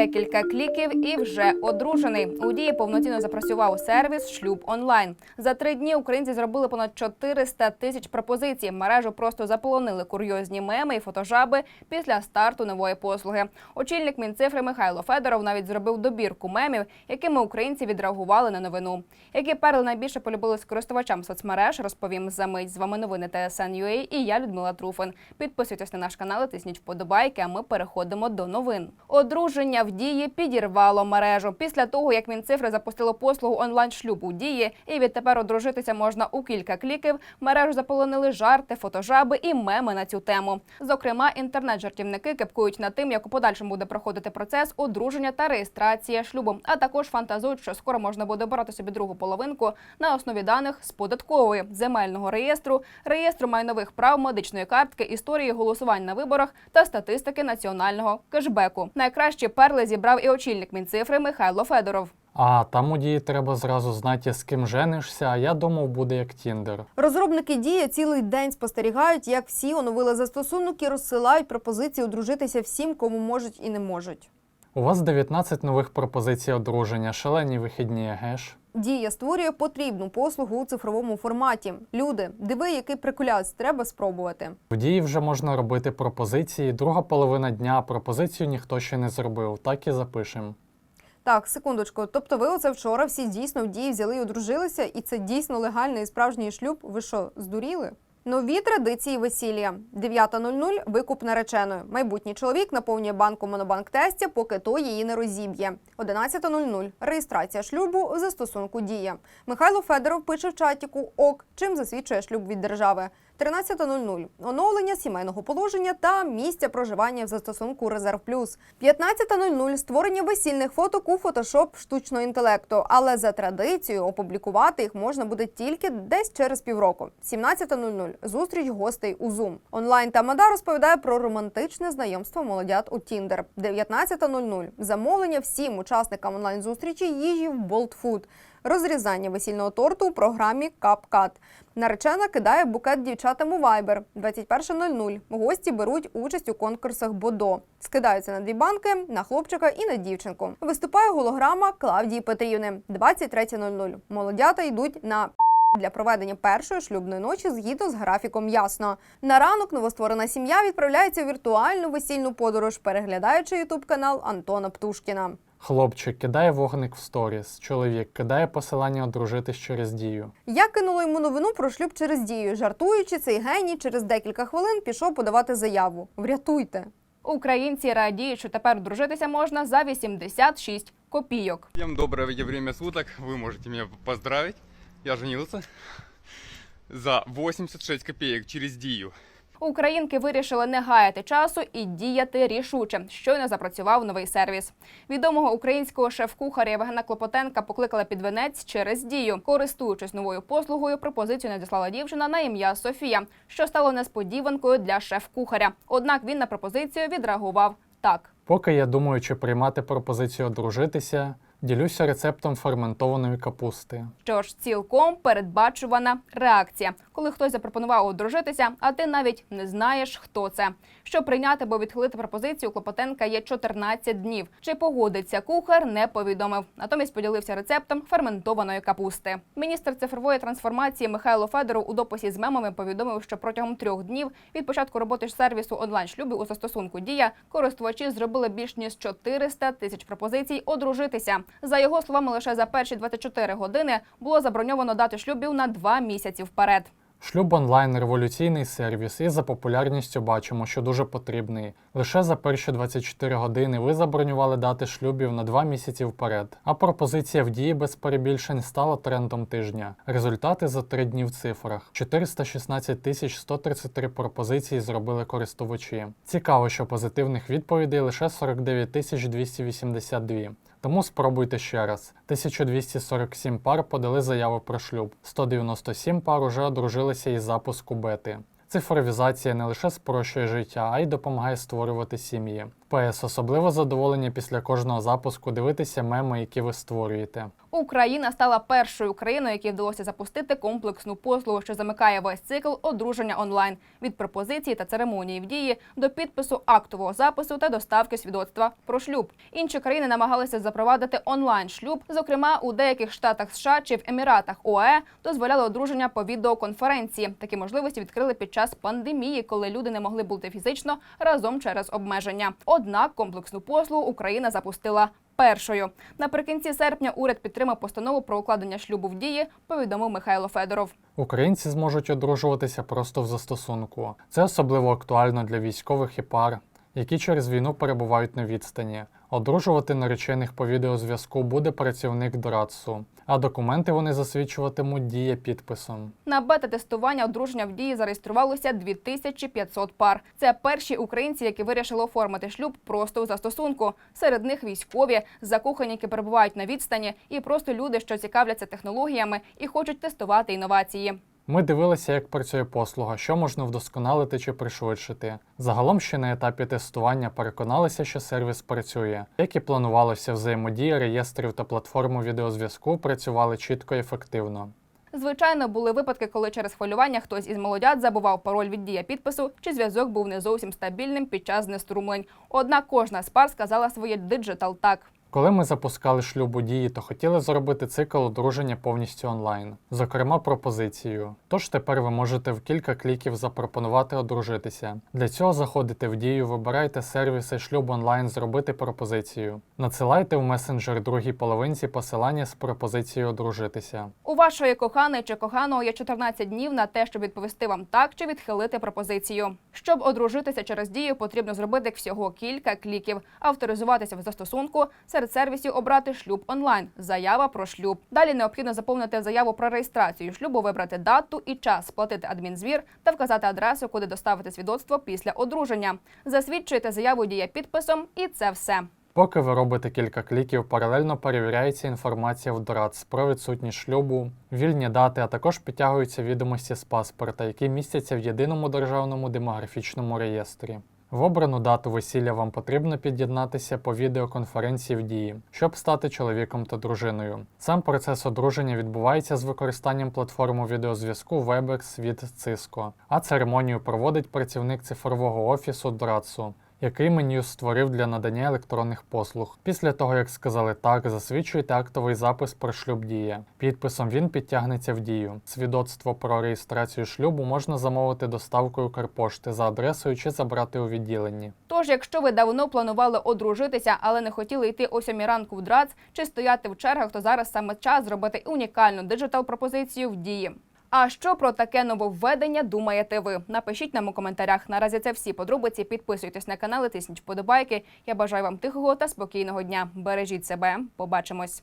декілька кліків і вже одружений. У дії повноцінно запрацював сервіс Шлюб онлайн. За три дні українці зробили понад 400 тисяч пропозицій. Мережу просто заполонили курйозні меми і фотожаби після старту нової послуги. Очільник Мінцифри Михайло Федоров навіть зробив добірку мемів, якими українці відреагували на новину. Які перли найбільше полюбились користувачам соцмереж, розповім за мить. З вами новини ТСН.UA і я Людмила Труфин. Підписуйтесь на наш канал, тисніть вподобайки. А ми переходимо до новин. Одруження в дії підірвало мережу після того, як Мінцифри запустило послугу онлайн шлюб у дії, і відтепер одружитися можна у кілька кліків. Мережу заполонили жарти, фотожаби і меми на цю тему. Зокрема, інтернет-жартівники кепкують над тим, як у подальшому буде проходити процес одруження та реєстрація шлюбу. А також фантазують, що скоро можна буде обирати собі другу половинку на основі даних з податкової, земельного реєстру, реєстру майнових прав, медичної картки, історії голосувань на виборах та статистики національного кешбеку. Найкращі перли зібрав і очільник Мінцифри Михайло Федоров. А там у дії треба зразу знати, з ким женишся, а я думав, буде як Тіндер. Розробники дії цілий день спостерігають, як всі оновили застосунок і розсилають пропозиції одружитися всім, кому можуть і не можуть. У вас 19 нових пропозицій одруження, шалені вихідні, геш? Дія створює потрібну послугу у цифровому форматі. Люди, диви, який прикуляць, треба спробувати. В дії вже можна робити пропозиції. Друга половина дня пропозицію ніхто ще не зробив. Так і запишемо. Так, секундочку. Тобто, ви оце вчора всі дійсно в дії взяли і одружилися, і це дійсно легальний і справжній шлюб. Ви що, здуріли? Нові традиції весілля. 9.00 – викуп нареченої. Майбутній чоловік наповнює банку монобанк тестя, поки той її не розіб'є. 11.00 – реєстрація шлюбу в застосунку дія. Михайло Федоров пише в чатіку ок, чим засвідчує шлюб від держави. 13.00 – оновлення сімейного положення та місця проживання в застосунку Резерв Плюс. 15.00 – створення весільних фоток у Photoshop штучного інтелекту, але за традицією опублікувати їх можна буде тільки десь через півроку. 17.00 – зустріч гостей у Zoom. Онлайн Тамада розповідає про романтичне знайомство молодят у Tinder. 19.00 – замовлення всім учасникам онлайн-зустрічі їжі в Food. Розрізання весільного торту у програмі CapCut. Наречена кидає букет дівчатам у Viber. 21.00. Гості беруть участь у конкурсах Бодо. Скидаються на дві банки, на хлопчика і на дівчинку. Виступає голограма Клавдії Петрівни. 23.00. Молодята йдуть на для проведення першої шлюбної ночі згідно з графіком ясно. На ранок новостворена сім'я відправляється у віртуальну весільну подорож, переглядаючи ютуб канал Антона Птушкіна. Хлопчик кидає вогник в сторіс. Чоловік кидає посилання одружитись через дію. Я кинула йому новину про шлюб через дію. Жартуючи, цей геній через декілька хвилин пішов подавати заяву. Врятуйте. Українці радіють, що тепер одружитися можна за 86 копійок. Всем доброе время суток. Вы можете меня поздравить. Я женился за 86 копеек через Дию. Українки вирішили не гаяти часу і діяти рішуче. Щойно запрацював новий сервіс. Відомого українського шеф-кухаря Євгена Клопотенка покликали під венець через дію. Користуючись новою послугою, пропозицію надіслала дівчина на ім'я Софія, що стало несподіванкою для шеф-кухаря. Однак він на пропозицію відреагував так. Поки я думаю, чи приймати пропозицію одружитися, ділюся рецептом ферментованої капусти. Що ж, цілком передбачувана реакція, коли хтось запропонував одружитися, а ти навіть не знаєш, хто це. Щоб прийняти або відхилити пропозицію, Клопотенка є 14 днів. Чи погодиться кухар, не повідомив. Натомість поділився рецептом ферментованої капусти. Міністр цифрової трансформації Михайло Федоров у дописі з мемами повідомив, що протягом трьох днів від початку роботи сервісу онлайн шлюбів у застосунку Дія користувачі зробили більш ніж 400 тисяч пропозицій одружитися. За його словами, лише за перші 24 години було заброньовано дати шлюбів на два місяці вперед. Шлюб онлайн революційний сервіс, і за популярністю бачимо, що дуже потрібний. Лише за перші 24 години ви забронювали дати шлюбів на два місяці вперед. А пропозиція в дії без перебільшень стала трендом тижня. Результати за три дні в цифрах: 416 тисяч 133 пропозиції зробили користувачі. Цікаво, що позитивних відповідей лише 49 тисяч 282. Тому спробуйте ще раз. 1247 пар подали заяву про шлюб, 197 пар уже одружилися із запуску бети. Цифровізація не лише спрощує життя, а й допомагає створювати сім'ї. ПС особливо задоволення після кожного запуску дивитися меми, які ви створюєте. Україна стала першою країною, якій вдалося запустити комплексну послугу, що замикає весь цикл одруження онлайн від пропозиції та церемонії в дії до підпису актового запису та доставки свідоцтва про шлюб. Інші країни намагалися запровадити онлайн шлюб. Зокрема, у деяких штатах США чи в Еміратах ОАЕ дозволяли одруження по відеоконференції. Такі можливості відкрили під час пандемії, коли люди не могли бути фізично разом через обмеження. Однак комплексну послугу Україна запустила першою. Наприкінці серпня уряд підтримав постанову про укладення шлюбу в дії, повідомив Михайло Федоров. Українці зможуть одружуватися просто в застосунку. Це особливо актуально для військових і пар, які через війну перебувають на відстані. Одружувати наречених по відеозв'язку буде працівник ДРАЦу, а документи вони засвідчуватимуть дія підписом. На бета-тестування одруження в дії зареєструвалося 2500 пар. Це перші українці, які вирішили оформити шлюб просто у застосунку. Серед них військові, закохані, які перебувають на відстані, і просто люди, що цікавляться технологіями і хочуть тестувати інновації. Ми дивилися, як працює послуга, що можна вдосконалити чи пришвидшити. Загалом ще на етапі тестування переконалися, що сервіс працює. Як і планувалося, взаємодія реєстрів та платформу відеозв'язку працювали чітко і ефективно. Звичайно, були випадки, коли через хвилювання хтось із молодят забував пароль від дія підпису, чи зв'язок був не зовсім стабільним під час знеструмлень. Однак кожна з пар сказала своє диджитал так. Коли ми запускали шлюб у дії, то хотіли зробити цикл одруження повністю онлайн, зокрема пропозицію. Тож тепер ви можете в кілька кліків запропонувати одружитися. Для цього заходите в дію, вибирайте сервіси шлюб онлайн, зробити пропозицію. Надсилайте в месенджер другій половинці посилання з пропозицією одружитися. У вашої коханої чи коханого є 14 днів на те, щоб відповісти вам так чи відхилити пропозицію. Щоб одружитися через дію, потрібно зробити всього кілька кліків, авторизуватися в застосунку, серед сервісів обрати шлюб онлайн, заява про шлюб. Далі необхідно заповнити заяву про реєстрацію шлюбу, вибрати дату і час, сплатити адмінзвір та вказати адресу, куди доставити свідоцтво після одруження. Засвідчуєте заяву дія підписом, і це все. Поки ви робите кілька кліків, паралельно перевіряється інформація в ДРАЦ про відсутність шлюбу, вільні дати, а також підтягуються відомості з паспорта, які містяться в єдиному державному демографічному реєстрі. В обрану дату весілля вам потрібно під'єднатися по відеоконференції в дії, щоб стати чоловіком та дружиною. Сам процес одруження відбувається з використанням платформи відеозв'язку Webex від Cisco, а церемонію проводить працівник цифрового офісу ДРАЦу який меню створив для надання електронних послуг. Після того, як сказали так, засвідчуйте актовий запис про шлюб дія. Підписом він підтягнеться в дію. Свідоцтво про реєстрацію шлюбу можна замовити доставкою Карпошти за адресою чи забрати у відділенні. Тож, якщо ви давно планували одружитися, але не хотіли йти о сьомій ранку в ДРАЦ чи стояти в чергах, то зараз саме час зробити унікальну диджитал пропозицію в дії. А що про таке нововведення думаєте ви? Напишіть нам у коментарях. Наразі це всі подробиці. Підписуйтесь на канал, тисніть вподобайки. Я бажаю вам тихого та спокійного дня. Бережіть себе. Побачимось.